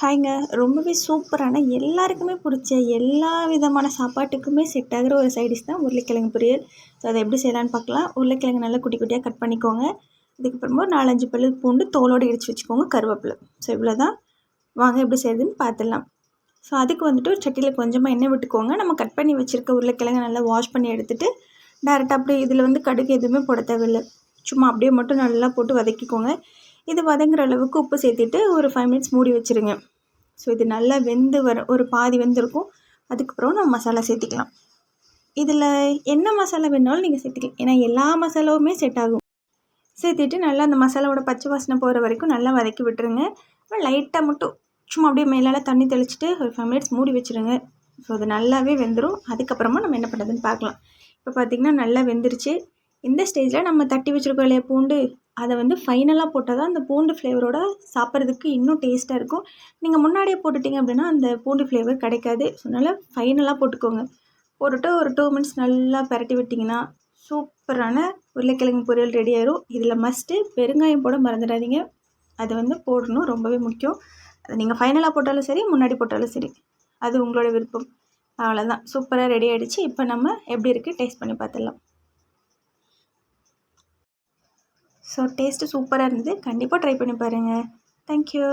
ஹாய்ங்க. ரொம்பவே சூப்பரான எல்லாருக்குமே பிடிச்ச எல்லா விதமான சாப்பாட்டுக்குமே செட் ஆகிற ஒரு சைடிஷ் தான் உருளைக்கிழங்கு பொரியல். ஸோ அதை எப்படி செய்யலான்னு பார்க்கலாம். உருளைக்கிழங்கு நல்லா குட்டி குட்டியாக கட் பண்ணிக்கோங்க. அதுக்கப்புறமா ஒரு நாலஞ்சு பல்லு பூண்டு தோலோடு இடித்து வச்சுக்கோங்க கருவேப்பிலை. ஸோ இவ்வளோ தான் வாங்க எப்படி செய்யுதுன்னு பார்த்துடலாம். ஸோ அதுக்கு வந்துட்டு ஒரு சட்டியில் கொஞ்சமாக எண்ணெய் விட்டுக்கோங்க. நம்ம கட் பண்ணி வச்சுருக்க உருளைக்கிழங்கு நல்லா வாஷ் பண்ணி எடுத்துகிட்டு டேரெக்டாக அப்படியே இதில் வந்து கடுகு எதுவுமே போட தேவையில்லை. சும்மா அப்படியே மட்டும் நல்லா போட்டு வதக்கிக்கோங்க. இது வதங்குற அளவுக்கு உப்பு சேர்த்துட்டு ஒரு ஃபைவ் மினிட்ஸ் மூடி வச்சுருங்க. ஸோ இது நல்லா வெந்து வர ஒரு பாதி வெந்திருக்கும். அதுக்கப்புறம் நம்ம மசாலா சேர்த்திக்கலாம். இதில் என்ன மசாலா வேணாலும் நீங்கள் சேர்த்துக்கலாம். ஏன்னா எல்லா மசாலாவுமே செட் ஆகும். சேர்த்துட்டு நல்லா அந்த மசாலாவோட பச்சை வாசனை போகிற வரைக்கும் நல்லா வதக்கி விட்டுருங்க. அப்புறம் லைட்டாக மட்டும் சும்மா அப்படியே மேலால் தண்ணி தெளிச்சிட்டு ஒரு ஃபைவ் மினிட்ஸ் மூடி வச்சுருங்க. ஸோ அது நல்லாவே வெந்துடும் அதுக்கப்புறமா நம்ம என்ன பண்ணுறதுன்னு பார்க்கலாம். இப்போ பார்த்திங்கன்னா நல்லா வெந்துருச்சு. இந்த ஸ்டேஜில் நம்ம தட்டி வச்சுருக்கோம் இல்லையா பூண்டு அதை வந்து ஃபைனலாக போட்டால் தான் அந்த பூண்டு ஃப்ளேவரோட சாப்பிட்றதுக்கு இன்னும் டேஸ்ட்டாக இருக்கும். நீங்கள் முன்னாடியே போட்டுட்டிங்க அப்படின்னா அந்த பூண்டு ஃப்ளேவர் கிடைக்காது. ஸோ அதனால் ஃபைனலாக போட்டுக்கோங்க. போட்டுட்டு ஒரு டூ மினிட்ஸ் நல்லா பரட்டி விட்டிங்கன்னா சூப்பரான உருளைக்கிழங்கு பொரியல் ரெடி ஆயிரும். இதில் மஸ்ட்டு பெருங்காயம் போட மறந்துடாதீங்க. அது வந்து போடணும் ரொம்பவே முக்கியம். அது நீங்கள் ஃபைனலாக போட்டாலும் சரி முன்னாடி போட்டாலும் சரி. அது உங்களோட விருப்பம். அவ்வளோதான் சூப்பராக ரெடி ஆகிடுச்சு இப்போ நம்ம எப்படி இருக்குது டேஸ்ட் பண்ணி பார்த்துடலாம். ஸோ டேஸ்ட்டு சூப்பராக இருந்தது. கண்டிப்பாக ட்ரை பண்ணி பாருங்கள் தேங்க்யூ